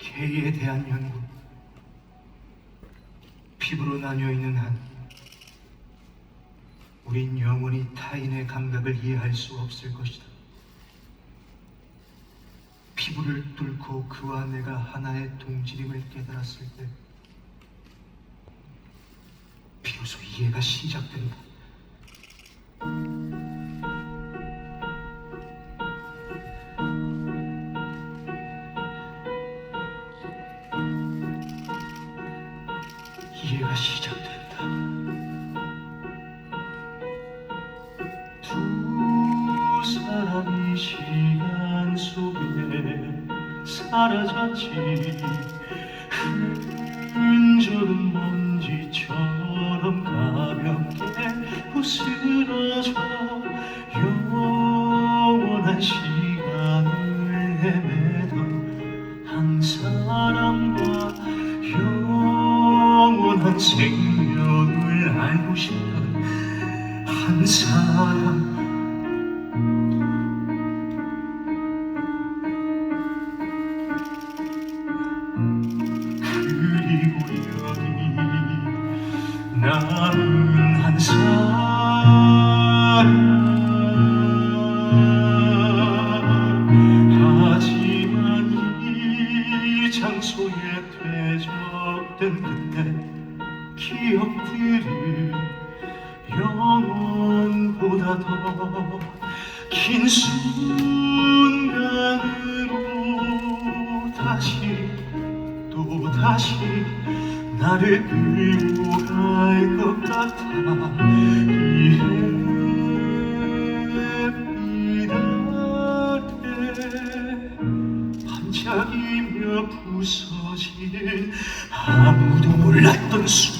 개에 대한 연구 피부로 나뉘어 있는 한 우린 영원히 타인의 감각을 이해할 수 없을 것이다. 피부를 뚫고 그와 내가 하나의 동질임을 깨달았을 때 비로소 이해가 시작된다. 이해가 시작된다. 두 사람이 시간 속에 사라졌지 흔적은 먼지처럼 가볍게 부스러 생명을 알고 싶던 한 사람. 그리고 여기 남은 한 사람. 하지만 이 장소에 퇴적된 그때 기억들은 영원보다 더 긴 순간으로 다시 또 다시 나를 끌고 갈 것 같아. 이 햇빛 아래 반짝이며 부서진 아무도 몰랐던 순간